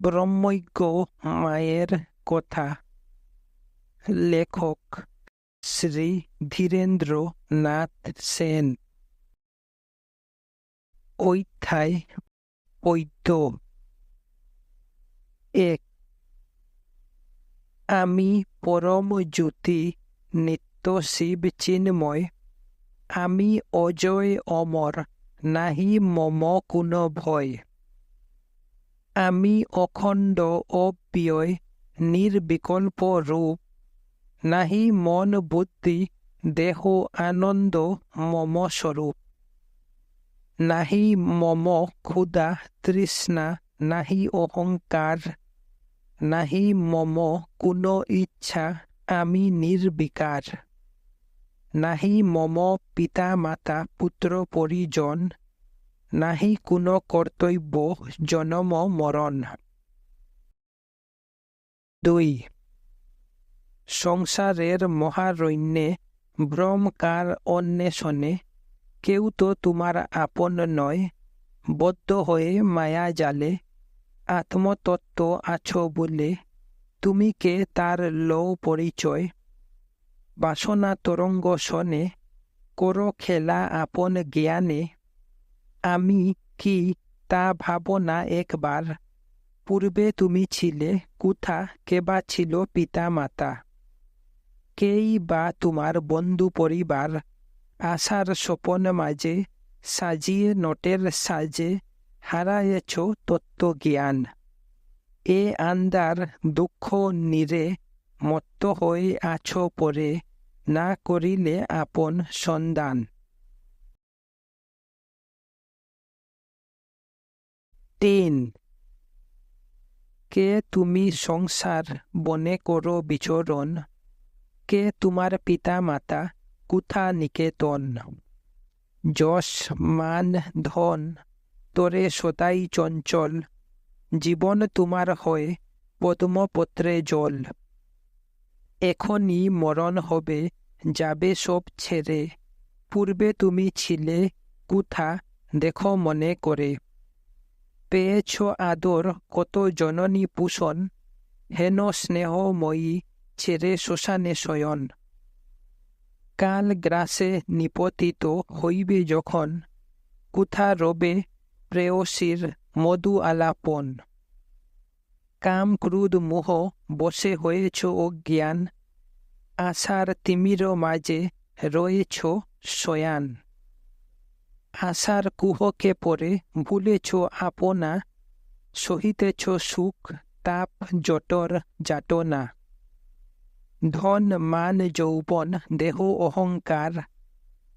ব্রহ্মজ্ঞ মায়ের কথা লেখক শ্রী ধীরেন্দ্র নাথ সেন ঐথায় পৈত এক আমি পরম জ্যোতি নিত্য শিব চিন্ময় আমি অজয় অমর নাহি মম কোন ভয় আমি অখণ্ড অব্যয় নির্বিকল্প রূপ। নাহি মন বুদ্ধি, দেহ আনন্দ মম স্বরূপ। নাহি মম ক্ষুদা তৃষ্ণা, নাহি অহংকার। নাহি মম কোনো ইচ্ছা, আমি নির্বিকার। নাহি মম পিতা মাতা পুত্র, পরিজন। নাহি কোনো কর্তব্য জনম মরণ দুই সংসারের মহারণ্যে ভ্রমকার অন্বেষণে, কেউ তো তোমার আপন নয়, বদ্ধ হয়ে মায়া জালে আত্মতত্ত্ব আছো বলে, তুমি কে তার লৌ পরিচয় বাসনা তরঙ্গ শনে করো খেলা আপন জ্ঞানে আমি কি তা ভাবনা একবার। পূর্বে তুমি ছিলে, কুথা কেবা ছিল পিতা মাতা কেই বা তোমার বন্ধু পরিবার? আশার স্বপন মাঝে, সাজিয়ে নটের সাজে হারায়েছ তত্ত্বজ্ঞান। এ আন্দার দুঃখ নিরে, মত্ত হয়ে আছো পরে, না করিলে আপন সন্ধান। তিন কে তুমি সংসার বনে করো বিচরণ? কে তোমার পিতা মাতা কুথা নিকেতন? যশ, মান, ধন, তোরে সদাই চঞ্চল। জীবন তোমার হয় পদ্মপত্রে জল। এখনই মরণ হবে, যাবে সব ছেড়ে। পূর্বে তুমি ছিলে কুথা, দেখো মনে করে। পেয়েছ আদর কত জননী পুষণ হেন স্নেহময়ী ছেড়ে শ্মশানে শয়ন কাল গ্রাসে নিপতিত হইবে যখন কুথা রবে প্রেয়সীর মধু আলাপন কাম ক্রুদ মোহ বসে হয়েছ অজ্ঞান আশার তিমির মাঝে রয়েছ শয়ান আশার কুহকে পরে ভুলেছ আপনা, সহিতেছ সুখ, তাপ, জটর যাটনা ধন, মান, যৌবন, দেহ, অহংকার,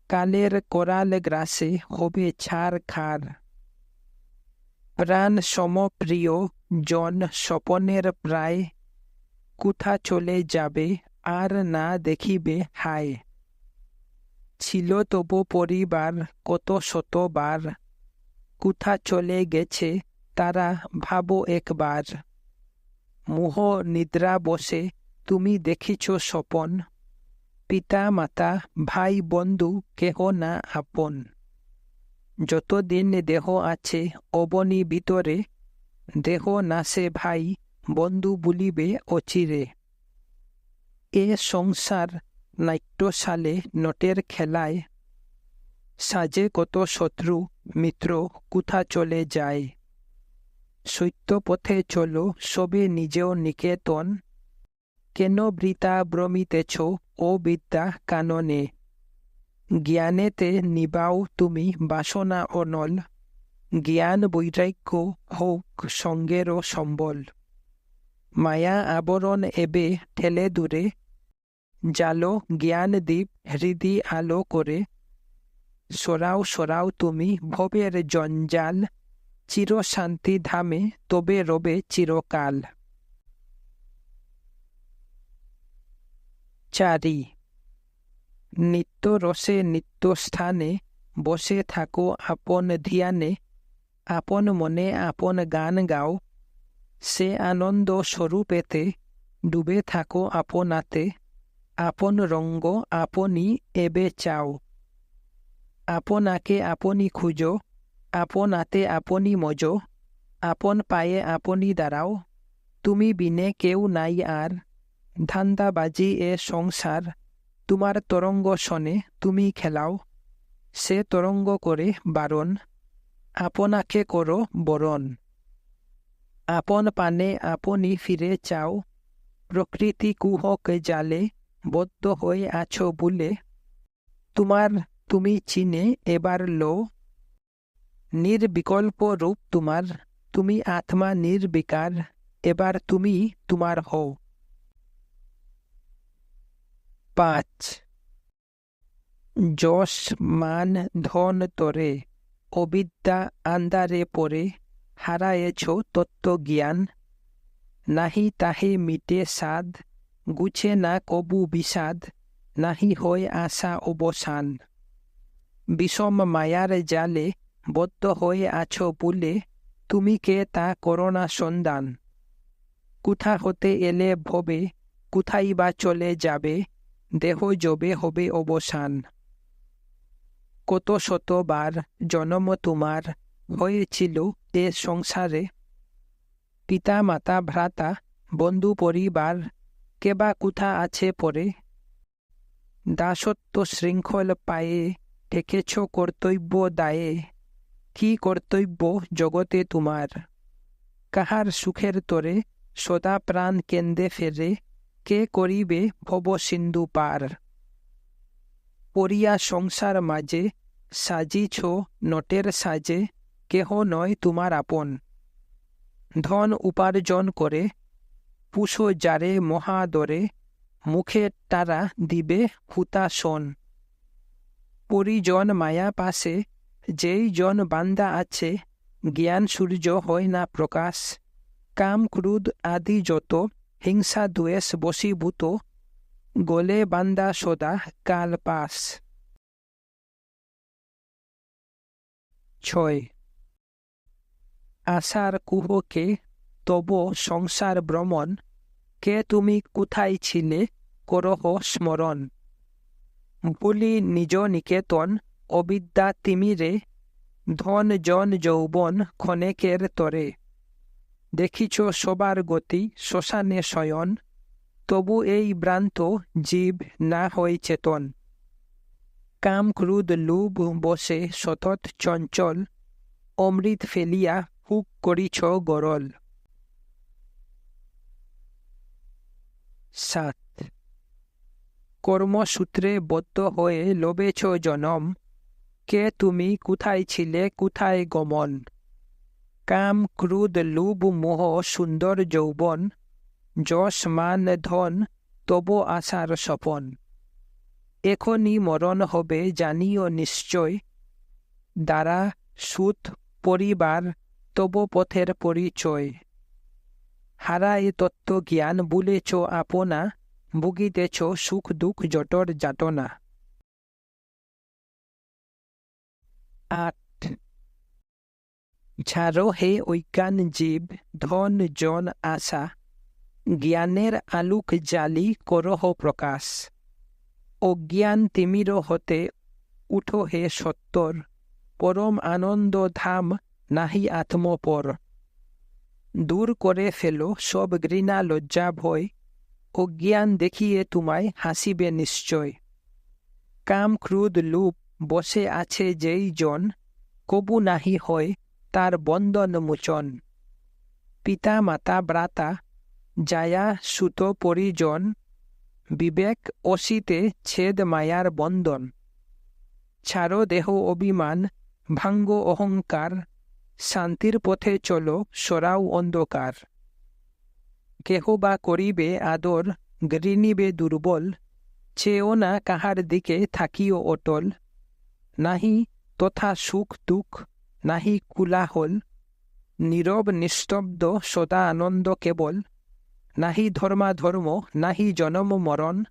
কালের করাল গ্রাসে হবে ছাড় খার। প্রাণ সমপ্রিয়, জন স্বপনের প্রায়, কুথা চলে যাবে, আর না দেখিবে হায়। ছিল তবু পরিবার কত শতবার। কোথা চলে গেছে তারা ভাবো একবার। মোহ নিদ্রা বসে, তুমি দেখিছ স্বপন। পিতা মাতা ভাই বন্ধু কেহ না আপন। যতদিন দেহ আছে অবনি ভিতরে দেহ নাসে ভাই, বন্ধু বলিবে অচিরে। এ সংসার নাট্যশালে নটের খেলায় সাজে কত শত্রু, মিত্র, কুথা চলে যায়? সত্য পথে চলো, সবে নিজেও নিকেতন। কেন বৃতা ভ্রমিতেছ, ও বিদ্যা কাননে? জ্ঞানেতে নিবাও তুমি বাসনা অনল। জ্ঞান বৈরাগ্য হোক, সঙ্গেরও সম্বল। মায়া আবরণ এবে ঠেলে দূরে জালো জ্ঞান দ্বীপ হৃদি আলো করে, সরাও সরাও তুমি ভবের জঞ্জাল, চিরশান্তি ধামে তবে রবে চিরকাল। চারি, নিত্য রসে নিত্য স্থানে বসে থাকো আপন ধিয়ানে, আপন মনে আপন গান গাও, সে আনন্দ স্বরূপেতে ডুবে থাকো আপনাতে আপন রঙ্গ আপনি এবে চাও আপনাকে আপনি খুঁজো আপনাতে আপনি মজো আপন পায়ে আপনি দাঁড়াও তুমি বিনে কেউ নাই আর ধান্দাবাজি এ সংসার তোমার তরঙ্গ শনে তুমি খেলাও সে তরঙ্গ করে বারণ আপনাকে করো বরণ আপন পানে আপনি ফিরে চাও প্রকৃতি কুহক জালে বদ্ধ হয়ে আছো বলে তোমার তুমি চিনে এবার লো নির্বিকল্প রূপ তোমার, তুমি আত্মা নির্বিকার, এবার তুমি তোমার হও। পাঁচ। যশ, মান, ধন তরে, অবিদ্যা আন্দারে পরে হারায়েছ তত্ত্ব জ্ঞান নাহি তাহে মিটে সাদ গুছে না কবু বিষাদ, নাহি হয় আশা অবসান। বিষম মায়ার জালে বদ্ধ হয়ে আছো বলে, তুমি কে তা করোনা সন্ধান? কোথা হতে এলে ভবে, কোথায় বা চলে যাবে, দেহ জবে হবে অবসান। কত শতবার জনম তোমার হয়েছিল এ সংসারে? পিতা মাতা ভ্রাতা বন্ধু পরিবার কেবা কোথা আছে পরে? দাসত্ব শৃঙ্খল পায়ে ঠেকেছ কর্তব্য দায়ে। কি কর্তব্য জগতে তোমার? কাহার সুখের তরে সদা প্রাণ কেন্দ্রে ফেরে, কে করিবে ভব সিন্ধু পার? পরিয়া সংসার মাঝে, সাজিছ নটের সাজে, কেহ নয় তোমার আপন। ধন উপার্জন করে পুষো যারে মহাদরে, মুখে তারা দিবে হুতাসন পরিজন মায়া পাশে, যেই জন বান্দা আছে, জ্ঞান সূর্য হয় না প্রকাশ। কাম ক্রুদ আদি যত, হিংসা দ্বেষ বশীভূত, গলে বান্দা সদা কাল পাস। ছয়। আশার কুহকে তব সংসার ভ্রমণ, কে তুমি কোথায় ছিলে, করহ স্মরণ। বলি নিজ নিকেতন, অবিদ্যা তিমিরে ধন জন যৌবন ক্ষণেকের তরে দেখিছ সবার গতি, শ্মশানে শয়ন, তবু এই ভ্রান্ত জীব না হয় চেতন। কাম ক্রুদ লুভ বসে সতত চঞ্চল, অমৃত ফেলিয়া হুক করিছ গরল সাত। কর্মসূত্রে বদ্ধ হয়ে লোবেছ জনম, কে তুমি কোথায় ছিলে, কোথায় গমন? কাম ক্রুদ লুব মোহ সুন্দর যৌবন, যশ মান ধন তব আশার স্বপন। এখনই মরণ হবে জানিও নিশ্চয়, দ্বারা সুত পরিবার তব পথের পরিচয়। হারায় তত্ত্ব জ্ঞান বুলেছ আপনা, ভুগিতেছ সুখ দুঃখ জটর যাতনা। আট। ছাড়ো হে ঐজ্ঞান জীব, ধন, জন, আশা, জ্ঞানের আলোক জালি করহ প্রকাশ। অজ্ঞান তিমির হতে উঠো হে সত্তর, পরম আনন্দ ধাম নাহি আত্মপর। দূর করে ফেলো, সব ঘৃণা লজ্জা ভয়। অজ্ঞান দেখিয়ে তোমায় হাসিবে নিশ্চয়। কাম ক্রুদ লুপ বসে আছে যেই জন, কবু নাহি হয় তার বন্দন মোচন। পিতা মাতা ব্রাতা জায়া সুত পরিজন বিবেক অসিতে ছেদ মায়ার বন্দন। ছাড়ো দেহ অভিমান, ভাঙ্গ অহংকার শান্তির পথে চলো, সরাও অন্ধকার। কেহ বা করিবে আদর, গৃণীবে দুর্বল, চেয়েও না কাহার দিকে থাকিও অটল। নাহি তথা সুখ দুঃখ, নাহি কুলাহল, নীরব নিস্তব্ধ সদা আনন্দ কেবল। নাহি ধর্মাধর্ম, নাহি জনম মরণ,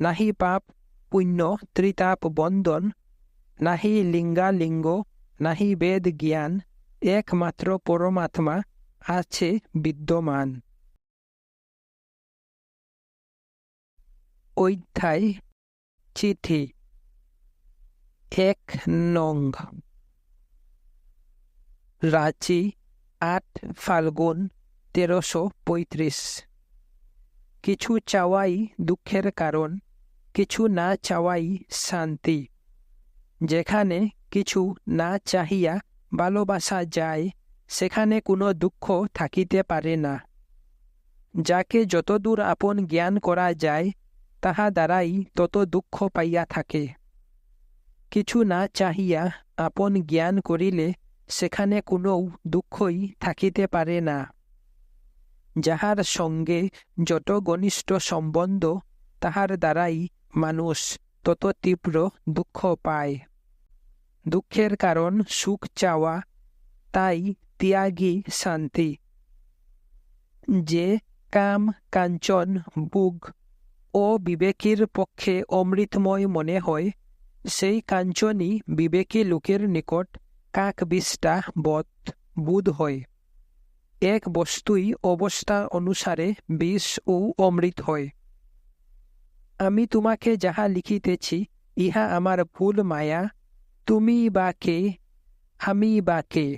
নাহি পাপ, পুণ্য, ত্রিতাপ বন্দন নাহি লিঙ্গালিঙ্গ, নাহি বেদ জ্ঞান। একমাত্র পরমাত্মা আছে বিদ্যমান। অধ্যায় চিঠি। এক নং। রাঁচি আট, ফাল্গুন তেরোশো পঁয়ত্রিশ। কিছু চাওয়াই দুঃখের কারণ, কিছু না চাওয়াই শান্তি। যেখানে কিছু না চাহিয়া ভালোবাসা যায়, সেখানে কোনো দুঃখ থাকিতে পারে না। যাকে যতদূর আপন জ্ঞান করা যায়, তাহা দ্বারাই তত দুঃখ পাইয়া থাকে। কিছু না চাহিয়া আপন জ্ঞান করিলে সেখানে কোনো দুঃখই থাকিতে পারে না। যাহার সঙ্গে যত ঘনিষ্ঠ সম্বন্ধ, তাহার দ্বারাই মানুষ তত তীব্র দুঃখ পায়। দুঃখের কারণ, সুখ চাওয়া, তাই ত্যাগী শান্তি। যে কাম কাঞ্চন, বুগ ও বিবেকীর পক্ষে অমৃতময় মনে হয়, সেই কাঞ্চনই বিবেকী লোকের নিকট কাক বিষ্টা বধ বুধ হয়। এক বস্তুই অবস্থা অনুসারে বিষ ও অমৃত হয়। আমি তোমাকে যাহা লিখিতেছি, ইহা আমার ভুল মায়া তুমি বা কে? আমি বা কে?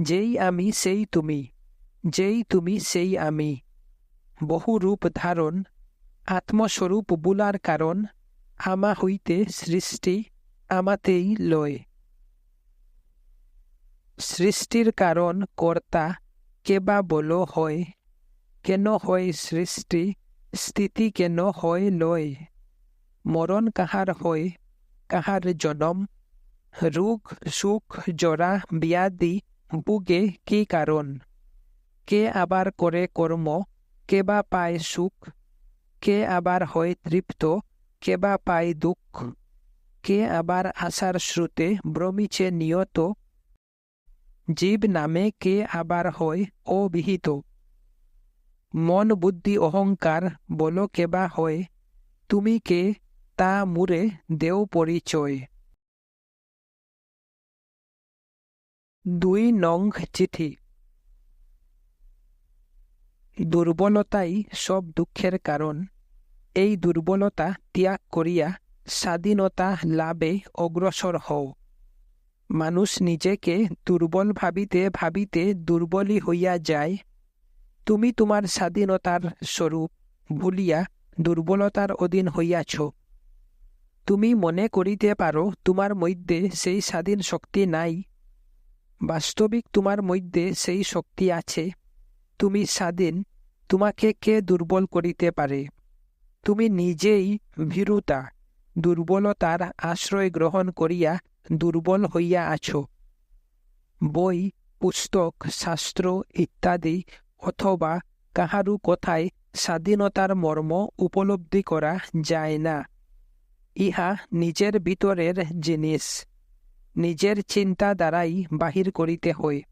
যেই আমি, সেই তুমি। যেই তুমি, সেই আমি। বহু রূপ ধারণ, আত্মস্বরূপ বুলার কারণ, আমা হইতে সৃষ্টি, আমাতেই লয়। সৃষ্টির কারণ কর্তা, কেবা বল হয়? কেন হয় সৃষ্টি? স্থিতি কেন হয় লয়? মরণ কাহার হয়? কাহার জনম? রোগ, সুখ, জরা, ব্যাধি বুগে কি কারণ? কে আবার করে কর্ম? কে বা পায় সুখ? কে আবার হয় তৃপ্ত? কে বা পায় দুঃখ? কে আবার আশার শ্রুতে ভ্রমিছে নিয়ত? জীব নামে কে আবার হয় অবিহিত? মন বুদ্ধি অহংকার বল কেবা হয়? তুমি কে? তা মুরে দেও পরিচয়। দুই নং চিঠি। দুর্বলতাই সব দুঃখের কারণ। এই দুর্বলতা ত্যাগ করিয়া স্বাধীনতা লাভে অগ্রসর হও। মানুষ নিজেকে দুর্বল ভাবিতে ভাবিতে দুর্বলই হইয়া যায়। তুমি তোমার স্বাধীনতার স্বরূপ ভুলিয়া দুর্বলতার অধীন হইয়াছ। তুমি মনে করিতে পারো, তোমার মধ্যে সেই স্বাধীন শক্তি নাই। বাস্তবিক তোমার মধ্যে সেই শক্তি আছে। তুমি স্বাধীন, তোমাকে কে দুর্বল করিতে পারে? তুমি নিজেই ভীরুতা, দুর্বলতার আশ্রয় গ্রহণ করিয়া দুর্বল হইয়া আছো। বই, পুস্তক, শাস্ত্র ইত্যাদি অথবা কাহারু কথায় স্বাধীনতার মর্ম উপলব্ধি করা যায় না। ইহা নিজের ভিতরের জিনিস। নিজের চিন্তা দ্বারাই বাহির করিতে হয়।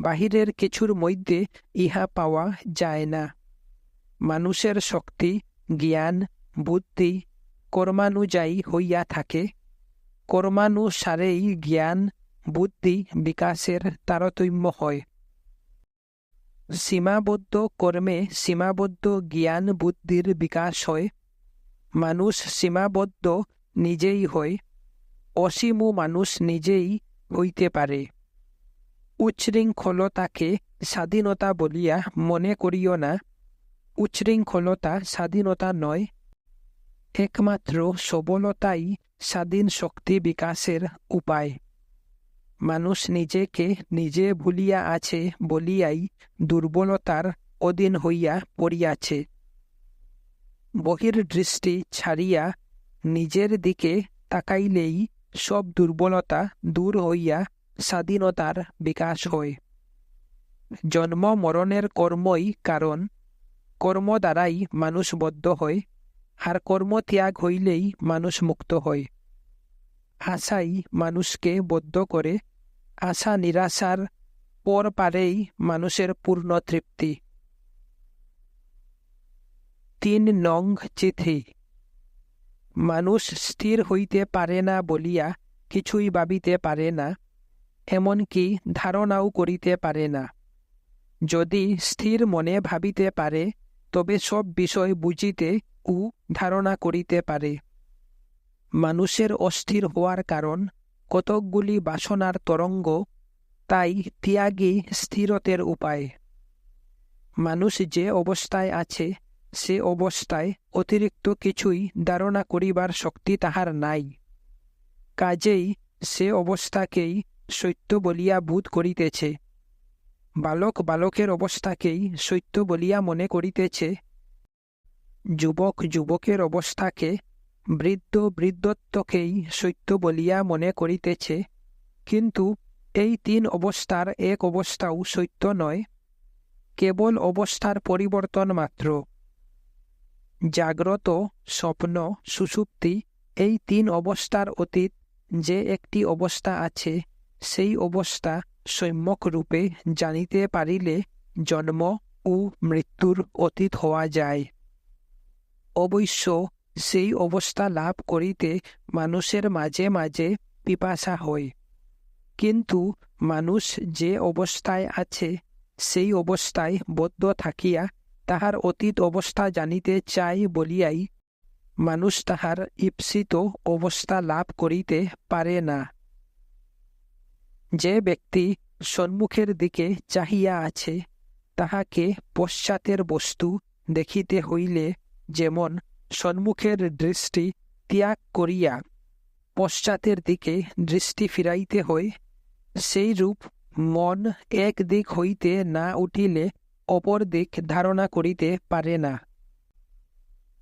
বাহিরের কিছুর মধ্যে ইহা পাওয়া যায় না। মানুষের শক্তি, জ্ঞান, বুদ্ধি কর্মানুযায়ী হইয়া থাকে। কর্মানুসারেই জ্ঞান, বুদ্ধি বিকাশের তারতম্য হয়। সীমাবদ্ধ কর্মে সীমাবদ্ধ জ্ঞান, বুদ্ধির বিকাশ হয়। মানুষ সীমাবদ্ধ নিজেই হয়। অসীমু মানুষ নিজেই হইতে পারে। উচ্ছৃঙ্খলতাকে স্বাধীনতা বলিয়া মনে করিও না। উচ্ছৃঙ্খলতা স্বাধীনতা নয়, একমাত্র সবলতাই স্বাধীন শক্তি বিকাশের উপায়। মানুষ নিজেকে নিজে ভুলিয়া আছে বলিয়াই দুর্বলতার অধীন হইয়া পড়িয়াছে। বহির্দৃষ্টি ছাড়িয়া নিজের দিকে তাকাইলেই সব দুর্বলতা দূর হইয়া স্বাধীনতার বিকাশ হয়। জন্ম মরণের কর্মই কারণ। কর্ম দ্বারাই মানুষ বদ্ধ হয়। আর কর্ম ত্যাগ হইলেই মানুষ মুক্ত হয়। আশাই মানুষকে বদ্ধ করে। আশা নিরাশার পর পারেই মানুষের পূর্ণ তৃপ্তি। তিন নং চিঠি। মানুষ স্থির হইতে পারে না বলিয়া কিছুই ভাবিতে পারে না, এমনকি ধারণাও করিতে পারে না। যদি স্থির মনে ভাবিতে পারে, তবে সব বিষয় বুঝিতে ও ধারণা করিতে পারে। মানুষের অস্থির হওয়ার কারণ কতকগুলি বাসনার তরঙ্গ, তাই ত্যাগই স্থিরতের উপায়। মানুষ যে অবস্থায় আছে সে অবস্থায় অতিরিক্ত কিছুই ধারণা করিবার শক্তি তাহার নাই। কাজেই সে অবস্থাকেই সত্য বলিয়া বোধ করিতেছে। বালক বালকের অবস্থাকেই সত্য বলিয়া মনে করিতেছে। যুবক যুবকের অবস্থাকে বৃদ্ধ বৃদ্ধত্বকেই সত্য বলিয়া মনে করিতেছে। কিন্তু এই তিন অবস্থার এক অবস্থাও সত্য নয়। কেবল অবস্থার পরিবর্তন মাত্র। জাগ্রত স্বপ্ন সুষুপ্তি এই তিন অবস্থার অতীত যে একটি অবস্থা আছে, সেই অবস্থা সম্যক রূপে জানিতে পারিলে জন্ম ও মৃত্যুর অতীত হওয়া যায়। অবশ্য সেই অবস্থা লাভ করিতে মানুষের মাঝে মাঝে পিপাসা হয়। কিন্তু মানুষ যে অবস্থায় আছে, সেই অবস্থায় বদ্ধ থাকিয়া তাহার অতীত অবস্থা জানিতে চাই বলিয়াই মানুষ তাহার ঈপ্সিত অবস্থা লাভ করিতে পারে না। যে ব্যক্তি সম্মুখের দিকে চাহিয়া আছে, তাহাকে পশ্চাতের বস্তু দেখিতে হইলে যেমন সম্মুখের দৃষ্টি ত্যাগ করিয়া পশ্চাতের দিকে দৃষ্টি ফিরাইতে হয় সেই রূপ মন এক দিক হইতে না উঠিলে অপর দিক ধারণা করিতে পারে না।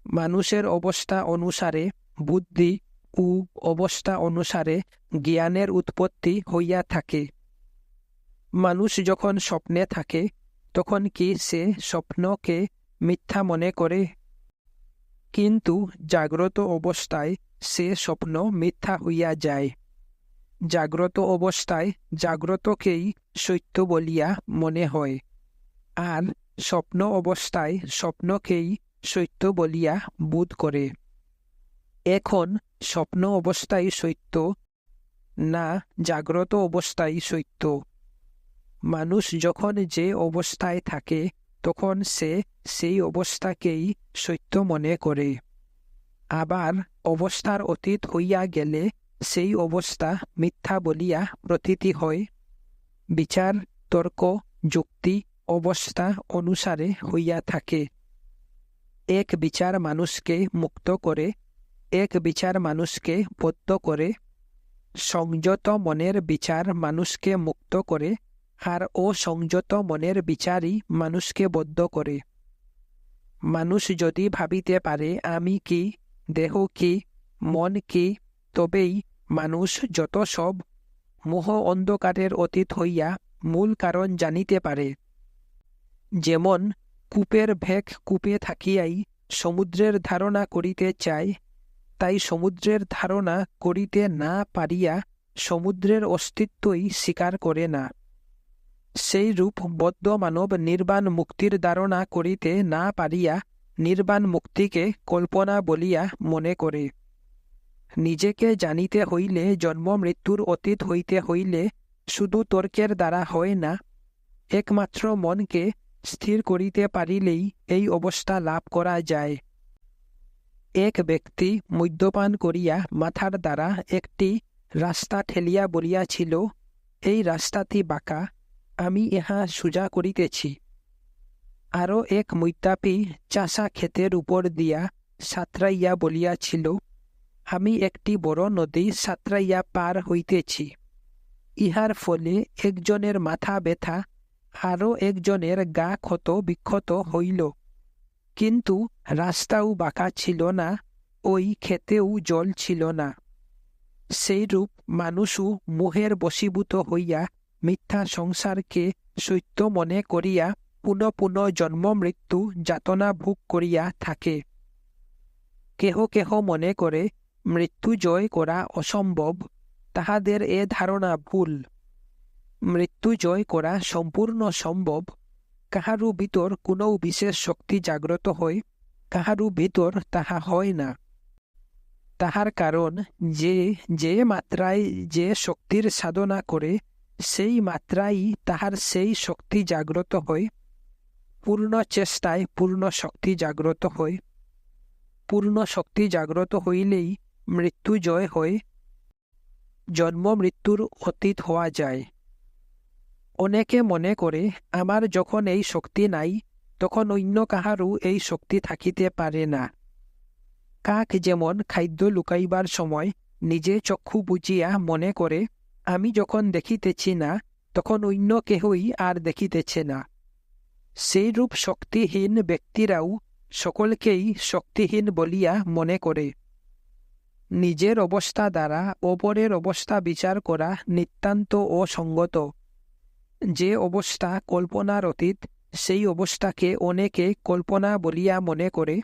মানুষের অবস্থা অনুসারে, বুদ্ধি ও অবস্থা অনুসারে জ্ঞানের উৎপত্তি হইয়া থাকে। মানুষ যখন স্বপ্নে থাকে, তখন কি সে স্বপ্নকে মিথ্যা মনে করে? কিন্তু জাগ্রত অবস্থায় সে স্বপ্ন মিথ্যা হইয়া যায়। জাগ্রত অবস্থায় জাগ্রতকেই সত্য বলিয়া মনে হয়। আর স্বপ্ন অবস্থায় স্বপ্নকেই সত্য বলিয়া বোধ করে। এখন স্বপ্ন অবস্থায় সত্য না জাগ্রত অবস্থায় সত্য। মানুষ যখন যে অবস্থায় থাকে, তখন সে সেই অবস্থাকেই সত্য মনে করে। আবার অবস্থার অতীত হইয়া গেলে সেই অবস্থা মিথ্যা বলিয়া প্রতীতি হয়। বিচার, তর্ক, যুক্তি অবস্থা অনুসারে হইয়া থাকে। এক বিচার মানুষকে মুক্ত করে, এক বিচার মানুষকে বদ্ধ করে, সংযত মনের বিচার মানুষকে মুক্ত করে আর অসংযত মনের বিচারই মানুষকে বদ্ধ করে। মানুষ যদি ভাবিতে পারে, আমি কি, দেহ কি, মন কি, তবেই মানুষ যত সব মোহ অন্ধকারের অতীত হইয়া মূল কারণ জানিতে পারে। যেমন, কূপের ভেক কূপে থাকিয়াই সমুদ্রের ধারণা করিতে চায়, তাই সমুদ্রের ধারণা করিতে না পারিয়া সমুদ্রের অস্তিত্বই স্বীকার করে না। সেই রূপ বদ্ধ মানব নির্বাণ মুক্তির ধারণা করিতে না পারিয়া নির্বাণ মুক্তিকে কল্পনা বলিয়া মনে করে। নিজেকে জানিতে হইলে জন্ম মৃত্যুর অতীত হইতে হইলে শুধু তর্কের দ্বারা হয় না, একমাত্র মনকে স্থির করিতে পারিলেই এই অবস্থা লাভ করা যায়। এক ব্যক্তি মদ্যপান করিয়া মাথার দ্বারা একটি রাস্তা ঠেলিয়া বলিয়াছিল, এই রাস্তাটি বাঁকা, আমি ইহা সোজা করিতেছি। আরও এক মৈতাপী চাষা ক্ষেতের উপর দিয়া সাঁতরাইয়া বলিয়াছিল, আমি একটি বড় নদী সাঁতরাইয়া পার হইতেছি। ইহার ফলে একজনের মাথা ব্যথা আরও একজনের গা ক্ষত বিক্ষত হইল। কিন্তু রাস্তাও বাঁকা ছিল না, ওই ক্ষেতেও জল ছিল না। সেইরূপ মানুষও মোহের বশীভূত হইয়া মিথ্যা সংসারকে সত্য মনে করিয়া পুনঃ পুনঃ জন্ম মৃত্যু যাতনা ভোগ করিয়া থাকে। কেহ কেহ মনে করে মৃত্যু জয় করা অসম্ভব, তাহাদের এ ধারণা ভুল। মৃত্যু জয় করা সম্পূর্ণ সম্ভব। কাহারু ভিতর কোনো বিশেষ শক্তি জাগ্রত হয় কাহারু ভিতর তাহা হয় না। তাহার কারণ যে যে মাত্রায় যে শক্তির সাধনা করে, সেই মাত্রাই তাহার সেই শক্তি জাগ্রত হয়। পূর্ণ চেষ্টায় পূর্ণ শক্তি জাগ্রত হয়। পূর্ণ শক্তি জাগ্রত হইলেই মৃত্যু জয় হয়। জন্ম মৃত্যুর অতীত হওয়া যায়। অনেকে মনে করে, আমার যখন এই শক্তি নাই, তখন অন্য কাহারও এই শক্তি থাকিতে পারে না। কাক যেমন খাদ্য লুকাইবার সময় নিজে চক্ষু বুঝিয়া মনে করে, আমি যখন দেখিতেছি না, তখন অন্য কেহই আর দেখিতেছে না। সেইরূপ শক্তিহীন ব্যক্তিরাও সকলকেই শক্তিহীন বলিয়া মনে করে। নিজের অবস্থা দ্বারা অপরের অবস্থা বিচার করা নিতান্ত অসঙ্গত। যে অবস্থা কল্পনার অতীত, সেই অবস্থাকে অনেকে কল্পনা বলিয়া মনে করে।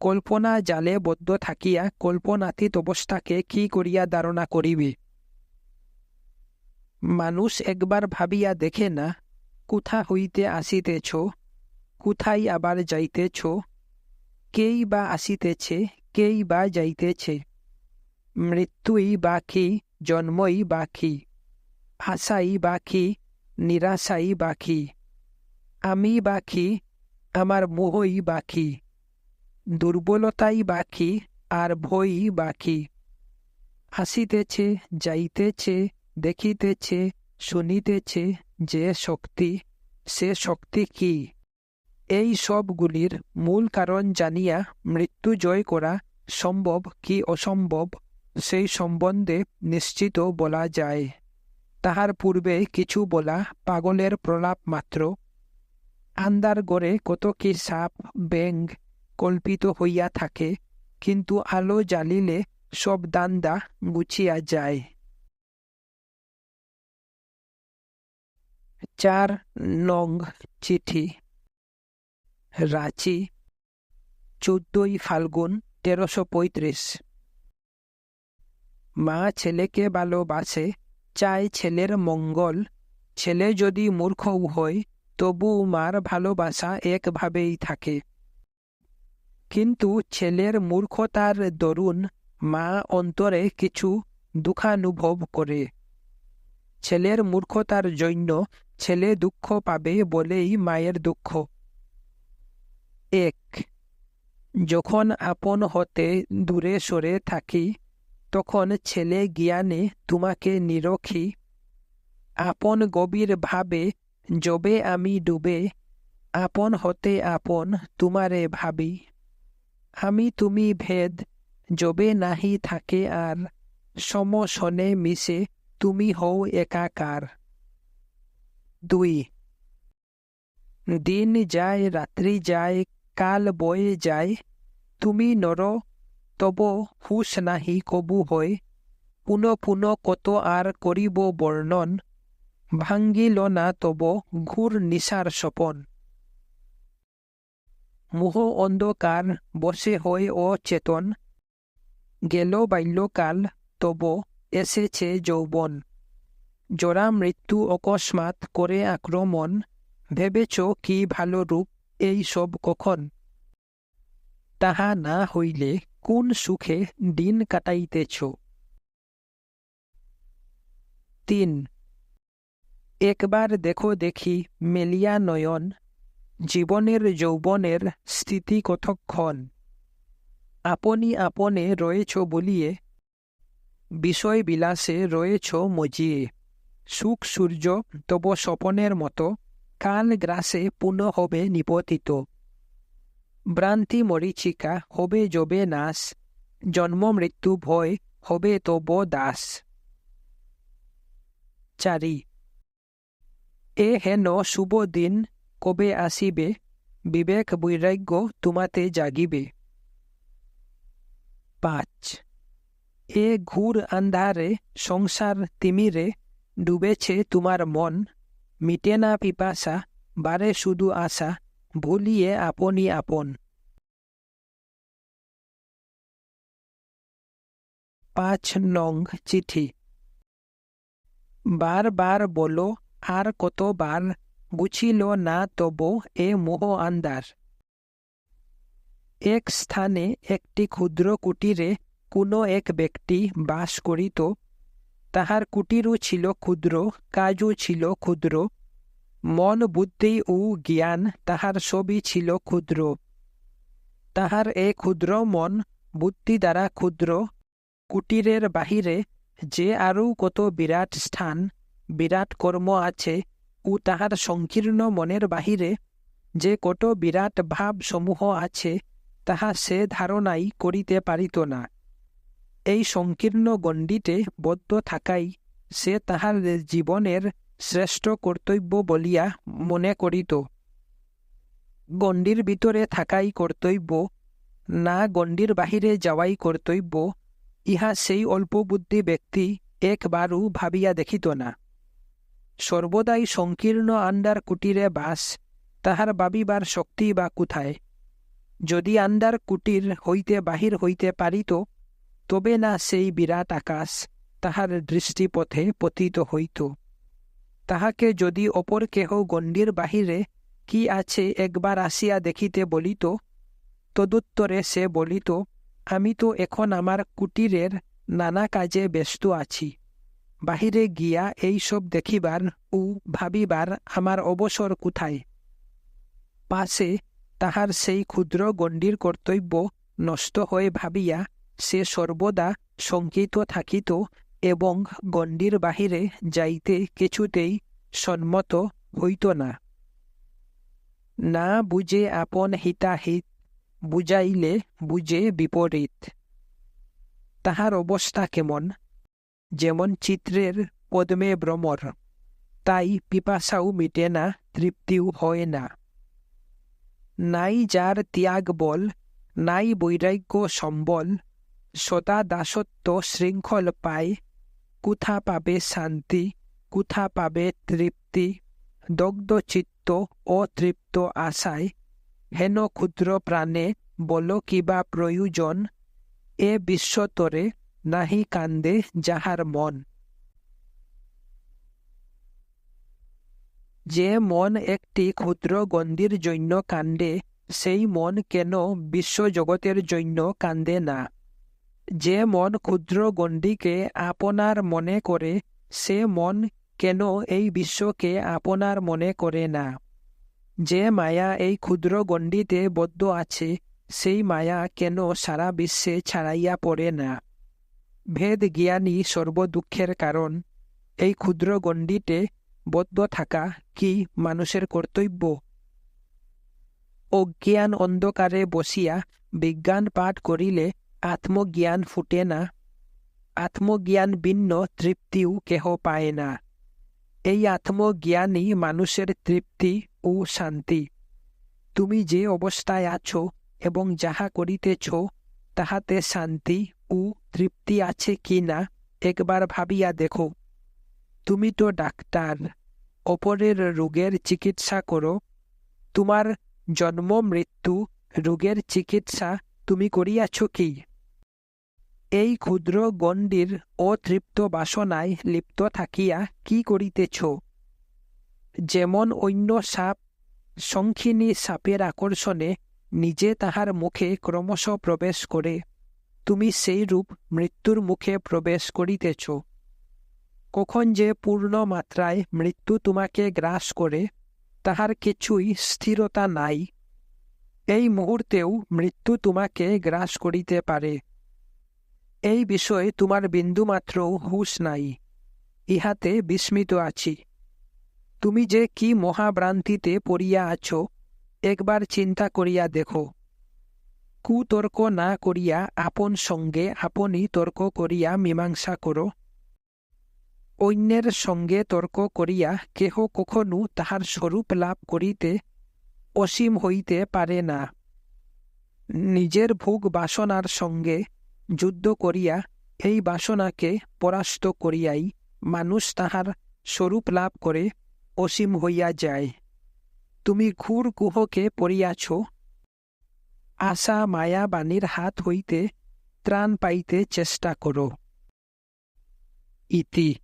কল্পনা জালে বদ্ধ থাকিয়া কল্পনাতীত অবস্থাকে কি করিয়া ধারণা করিবে? মানুষ একবার ভাবিয়া দেখে না, কোথা হইতে আসিতেছ, কোথায় আবার যাইতেছ, কেই বা আসিতেছে, কেই বা যাইতেছে, মৃত্যুই বা কি, জন্মই বা কি, আশাই বা কি নিরাশাই বা কি আমি বা কি আমার মোহই বা কি দুর্বলতাই বা কি আর ভয়ই বা হাসিতেছে, যাইতেছে, দেখিতেছে, শুনিতেছে যে শক্তি, সে শক্তি কি? এই সবগুলির মূল কারণ জানিয়া মৃত্যু জয় করা সম্ভব কি অসম্ভব, সেই সম্বন্ধে নিশ্চিত বলা যায়। তাহার পূর্বে কিছু বলা পাগলের প্রলাপ মাত্র। আন্দার গড়ে কত কি সাপ ব্যাং কল্পিত হইয়া থাকে, কিন্তু আলো জ্বালিলে সব দান্দা গুছিয়া যায়। চার নং চিঠি। রাঁচি, চোদ্দই ফাল্গুন, তেরোশো পঁয়ত্রিশ। মা ছেলেকে ভালোবাসে চায় ছেলের মঙ্গল। ছেলে যদি মূর্খও হয়, তবু মার ভালোবাসা একভাবেই থাকে। কিন্তু ছেলের মূর্খতার দরুন মা অন্তরে কিছু দুঃখানুভব করে। ছেলের মূর্খতার জন্য ছেলে দুঃখ পাবে বলেই মায়ের দুঃখ। এক, যখন আপন হতে দূরে সরে থাকি তখন ছেলে জ্ঞানে তোমাকে নিরখি। আপন গভীর ভাবে, যবে আমি ডুবে, আপন হতে আপন তোমারে ভাবি। আমি তুমি ভেদ, যবে নাহি থাকে আর, সমসনে মিশে তুমি হও একাকার। দুই, দিন যায়, রাত্রি যায়, কাল বয়ে যায়, তুমি নর তব হুশ নাহি কবু হয় পুন পুন কত আর করিব বর্ণন ভাঙ্গিল না তব ঘুর নিশার সপন মোহ অন্ধকার বসে হয় অচেতন। গেল বাল্যকাল তব এসেছে যৌবন জরা মৃত্যু অকস্মাৎ করে আক্রমণ ভেবেছ কি ভালো রূপ এই সব কখন। তাহা না হইলে কোন সুখে দিন কাটাইতেছ? তিন। একবার দেখো দেখি মেলিয়া নয়ন, জীবনের যৌবনের স্থিতি কতক্ষণ? আপনি আপনে রয়েছ বলিয়ে বিষয় বিলাসে রয়েছ মজিয়ে। সুখ সূর্য তব স্বপনের মতো, কাল গ্রাসে পুনঃ হবে নিপতিত ভ্রান্তি মরিচিকা হবে যবে নাশ জন্ম মৃত্যু ভয়, হবে তব দাস। চারি এ হেন শুভ দিন, কবে আসিবে? বিবেক বৈরাগ্য তোমাতে জাগিবে। পাঁচ। এ ঘুর আন্ধারে সংসার তিমিরে ডুবেছে তোমার মন মিটে না পিপাসা বারে শুধু আশা ভুলিয়ে আপনি আপন। পাঁচ নং চিঠি। বার বার বলো, আর কতবার? বুঝিল না তব এ মোহ আন্দার এক স্থানে একটি ক্ষুদ্র কুটিরে কোনো এক ব্যক্তি বাস করিত। তাহার কুটিরও ছিল ক্ষুদ্র, কাজও ছিল ক্ষুদ্র। মন বুদ্ধি ও জ্ঞান তাহার সবই ছিল ক্ষুদ্র। তাহার এ ক্ষুদ্র মন বুদ্ধি দ্বারা ক্ষুদ্র, কুটিরের বাহিরে যে আরও কত বিরাট স্থান, বিরাট কর্ম আছে ও তাহার সংকীর্ণ মনের বাহিরে যে কত বিরাট ভাবসমূহ আছে, তাহা সে ধারণাই করিতে পারিত না। এই সংকীর্ণ গণ্ডিতে বদ্ধ থাকাই সে তাহার জীবনের শ্রেষ্ঠ কর্তব্য বলিয়া মনে করিত। গণ্ডির ভিতরে থাকাই কর্তব্য না গণ্ডির বাহিরে যাওয়াই কর্তব্য ইহা সেই অল্পবুদ্ধি ব্যক্তি একবারও ভাবিয়া দেখিত না। সর্বদাই সংকীর্ণ আন্ডার কুটিরে বাস তাহার ভাবিবার শক্তি বা কোথায় যদি আন্ডার কুটির হইতে বাহির হইতে পারিত তবে না সেই বিরাট আকাশ তাহার দৃষ্টিপথে পতিত হইত। তাহাকে যদি অপর কেহ গণ্ডির বাহিরে কি আছে একবার আসিয়া দেখিতে বলিত, তদুত্তরে সে বলিত, আমি তো এখন আমার কুটিরের নানা কাজে ব্যস্ত আছি। বাহিরে গিয়া এই সব দেখিবার ও ভাবিবার আমার অবসর কোথায়? পাশে তাহার সেই ক্ষুদ্র গণ্ডির কর্তব্য নষ্ট হয়ে ভাবিয়া সে সর্বদা শঙ্কিত থাকিত এবং গণ্ডির বাহিরে যাইতে কিছুতেই সম্মত হইত না। না বুঝে আপন হিতাহিত, বুঝাইলে বুঝে বিপরীত। তাহার অবস্থা কেমন? যেমন চিত্রের পদ্মে ভ্রমর, তাই পিপাসাও মিটে না, তৃপ্তিও হয় না। নাই যার ত্যাগ বল, নাই বৈরাগ্য সম্বল, সদা দাসত্ব শৃঙ্খল পায় কুথা পাবে শান্তি কুথা পাবে তৃপ্তি দগ্ধ চিত্ত অতৃপ্ত আশায়। হেন ক্ষুদ্র প্রাণে বল কিবা প্রয়োজন, এ বিশ্বতরে নাহি কান্দে যাহার মন। যে মন একটি ক্ষুদ্র গন্ধির জন্য কান্দে, সেই মন কেন বিশ্বজগতের জন্য কান্দে না? যে মন ক্ষুদ্র গণ্ডিকে আপনার মনে করে সে মন কেন এই বিশ্বকে আপনার মনে করে না? যে মায়া এই ক্ষুদ্র গণ্ডিতে বদ্ধ আছে, সেই মায়া কেন সারা বিশ্বে ছাড়াইয়া পড়ে না? ভেদ জ্ঞানী সর্বদুঃখের কারণ, এই ক্ষুদ্র গণ্ডিতে বদ্ধ থাকা কি মানুষের কর্তব্য? অজ্ঞান অন্ধকারে বসিয়া বিজ্ঞান পাঠ করিলে আত্মজ্ঞান ফুটে না। আত্মজ্ঞান ভিন্ন, তৃপ্তিও কেহ পায় না। এই আত্মজ্ঞানই মানুষের তৃপ্তি ও শান্তি। তুমি যে অবস্থায় আছো এবং যাহা করিতেছ, তাহাতে শান্তি ও তৃপ্তি আছে কি না, একবার ভাবিয়া দেখো। তুমি তো ডাক্তার, অপরের রোগের চিকিৎসা করো। তোমার জন্ম, মৃত্যু, রোগের চিকিৎসা তুমি করিয়াছ কি? এই ক্ষুদ্র গণ্ডির অতৃপ্ত বাসনায় লিপ্ত থাকিয়া কি করিতেছ? যেমন অন্য সাপ সংখিনী সাপের আকর্ষণে নিজে তাহার মুখে ক্রমশ প্রবেশ করে, তুমি সেই রূপ মৃত্যুর মুখে প্রবেশ করিতেছ। কখন যে পূর্ণ মাত্রায় মৃত্যু তোমাকে গ্রাস করে, তাহার কিছুই স্থিরতা নাই। এই মুহূর্তেও মৃত্যু তোমাকে গ্রাস করিতে পারে। এই বিষয়ে তোমার বিন্দুমাত্র হুশ নাই। ইহাতে বিস্মিত আছি। তুমি যে কি মহাভ্রান্তিতে পড়িয়া আছো, একবার চিন্তা করিয়া দেখো। কুতর্ক না করিয়া আপন সঙ্গে আপনই তর্ক করিয়া মীমাংসা করো। অন্যের সঙ্গে তর্ক করিয়া কেহ কখনো তাহার স্বরূপ লাভ করিতে অসীম হইতে পারে না। নিজের ভোগ বাসনার সঙ্গে যুদ্ধ করিয়া এই বাসনাকে পরাস্ত করিয়াই মানুষ তাহার স্বরূপ লাভ করে অসীম হইয়া যায়। তুমি ঘুর কুহকে পড়িয়াছ। আশা মায়া বাণীর হাত হইতে ত্রাণ পাইতে চেষ্টা করো। ইতি